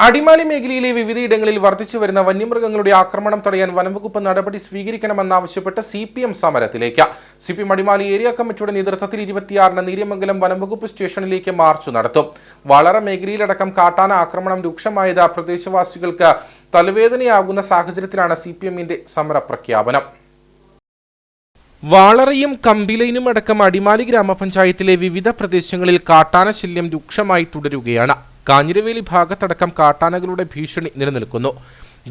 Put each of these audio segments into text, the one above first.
അടിമാലി മേഖലയിലെ വിവിധയിടങ്ങളിൽ വർദ്ധിച്ചു വരുന്ന വന്യമൃഗങ്ങളുടെ ആക്രമണം തടയാൻ വനംവകുപ്പ് നടപടി സ്വീകരിക്കണമെന്നാവശ്യപ്പെട്ട് സി പി എം സമരത്തിലേക്ക്. C P M Adimali area കമ്മിറ്റിയുടെ നേതൃത്വത്തിൽ ഇരുപത്തിയാറിന് നീര്യമംഗലം വനംവകുപ്പ് സ്റ്റേഷനിലേക്ക് മാർച്ച് നടത്തും. വളറ മേഖലയിലടക്കം കാട്ടാന ആക്രമണം രൂക്ഷമായത് പ്രദേശവാസികൾക്ക് തലവേദനയാകുന്ന സാഹചര്യത്തിലാണ് സി പി എമ്മിന്റെ സമര പ്രഖ്യാപനം വാളറയും കമ്പിലൈനും അടക്കം അടിമാലി ഗ്രാമപഞ്ചായത്തിലെ വിവിധ പ്രദേശങ്ങളിൽ കാട്ടാന ശല്യം രൂക്ഷമായി തുടരുകയാണ്. കാഞ്ഞിരവേലി ഭാഗത്തടക്കം കാട്ടാനകളുടെ ഭീഷണി നിലനിൽക്കുന്നു.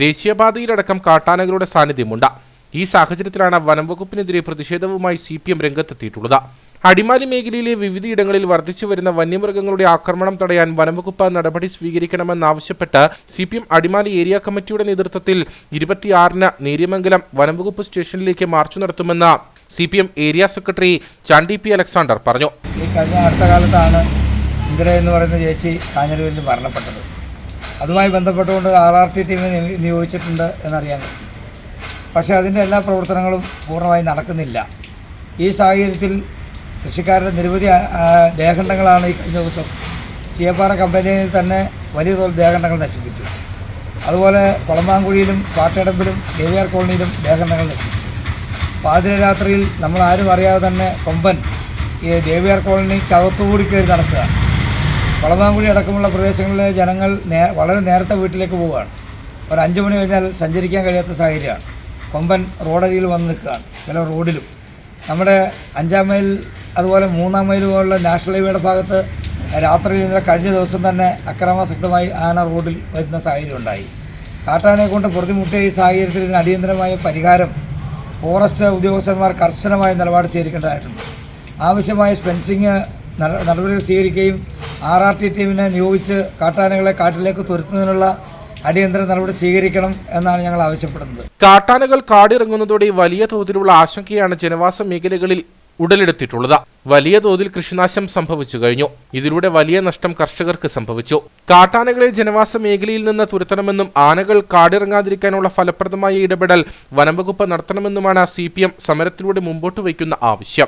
ദേശീയപാതയിലടക്കം കാട്ടാനകളുടെ സാന്നിധ്യമുണ്ട്. ഈ സാഹചര്യത്തിലാണ് വനംവകുപ്പിനെതിരെ പ്രതിഷേധവുമായി സി പി എം രംഗത്തെത്തിയിട്ടുള്ളത്. അടിമാലി മേഖലയിലെ വിവിധയിടങ്ങളിൽ വർദ്ധിച്ചു വരുന്ന വന്യമൃഗങ്ങളുടെ ആക്രമണം തടയാൻ വനംവകുപ്പ് നടപടി സ്വീകരിക്കണമെന്നാവശ്യപ്പെട്ട് C P M Adimali area കമ്മിറ്റിയുടെ നേതൃത്വത്തിൽ ഇരുപത്തിയാറിന് നേര്യമംഗലം വനംവകുപ്പ് സ്റ്റേഷനിലേക്ക് മാർച്ച് നടത്തുമെന്ന് C area secretary Chandy P Alexander പറഞ്ഞു. ഈ കഴിഞ്ഞ അടുത്ത കാലത്താണ് ഇന്ദിര എന്ന് പറയുന്ന ചേച്ചി കാഞ്ഞിരൂരിൽ മരണപ്പെട്ടത്. അതുമായി ബന്ധപ്പെട്ടുകൊണ്ട് ആർ ആർ ടി ടീമിനെ നിയോഗിച്ചിട്ടുണ്ട് എന്നറിയാൻ പക്ഷേ അതിന്റെ എല്ലാ പ്രവർത്തനങ്ങളും പൂർണമായി നടക്കുന്നില്ല. ഈ സാഹചര്യത്തിൽ കൃഷിക്കാരുടെ നിരവധി ദേഹണ്ഡങ്ങളാണ് ഈ കഴിഞ്ഞ ദിവസം ചീയപ്പാറ കമ്പനിയിൽ തന്നെ വലിയ തോതിൽ ദേഹണ്ഡങ്ങൾ നശിപ്പിച്ചു. അതുപോലെ കുളമാങ്കുഴിയിലും പാട്ടടമ്പിലും ദേവിയാർ കോളനിയിലും ദേഹണ്ഡങ്ങൾ നശിപ്പിച്ചു. പാതിരരാത്രിയിൽ നമ്മൾ ആരും അറിയാതെ തന്നെ കൊമ്പൻ ഈ ദേവിയാർ കോളനിക്കകത്തുകൂടി കയറി നടക്കുക. വളമാങ്കുഴി അടക്കമുള്ള പ്രദേശങ്ങളിലെ ജനങ്ങൾ നേ വളരെ നേരത്തെ വീട്ടിലേക്ക് പോവുകയാണ്. ഒരു അഞ്ച് മണി കഴിഞ്ഞാൽ സഞ്ചരിക്കാൻ കഴിയാത്ത സാഹചര്യമാണ്. കൊമ്പൻ റോഡരിയിൽ വന്ന് നിൽക്കുകയാണ് ചില റോഡിലും. നമ്മുടെ അഞ്ചാം മൈൽ അതുപോലെ മൂന്നാം മൈൽ പോലുള്ള നാഷണൽ ഹൈവേയുടെ ഭാഗത്ത് രാത്രി കഴിഞ്ഞ ദിവസം തന്നെ അക്രമാസക്തമായി ആന റോഡിൽ വരുന്ന സാഹചര്യം ഉണ്ടായി. കാട്ടാനെ കൊണ്ട് പ്രതിമുട്ടിയ ഈ സാഹചര്യത്തിൽ ഇതിന് അടിയന്തരമായ പരിഹാരം ഫോറസ്റ്റ് ഉദ്യോഗസ്ഥന്മാർ കർശനമായ നിലപാട് സ്വീകരിക്കേണ്ടതായിട്ടുണ്ട്. ആവശ്യമായ ഫെൻസിങ് നട- നടപടികൾ സ്വീകരിക്കുകയും ആർ ആർ ടി ടീമിനെ നിയോഗിച്ച് കാട്ടാനകളെ കാട്ടിലേക്ക് തുരത്തുന്നതിനുള്ള അടിയന്തര നടപടി സ്വീകരിക്കണം എന്നാണ് ഞങ്ങൾ ആവശ്യപ്പെടുന്നത്. കാട്ടാനകൾ കാടിറങ്ങുന്നതോടെ വലിയ തോതിലുള്ള ആശങ്കയാണ് ജനവാസ മേഖലകളിൽ ഉടലെടുത്തിട്ടുള്ളത്. വലിയ തോതിൽ കൃഷിനാശം സംഭവിച്ചു കഴിഞ്ഞു. ഇതിലൂടെ വലിയ നഷ്ടം കർഷകർക്ക് സംഭവിച്ചു. കാട്ടാനകളെ ജനവാസ മേഖലയിൽ നിന്ന് തുരത്തണമെന്നും ആനകൾ കാടിറങ്ങാതിരിക്കാനുള്ള ഫലപ്രദമായ ഇടപെടൽ വനംവകുപ്പ് നടത്തണമെന്നുമാണ് സി സമരത്തിലൂടെ മുമ്പോട്ട് വയ്ക്കുന്ന ആവശ്യം.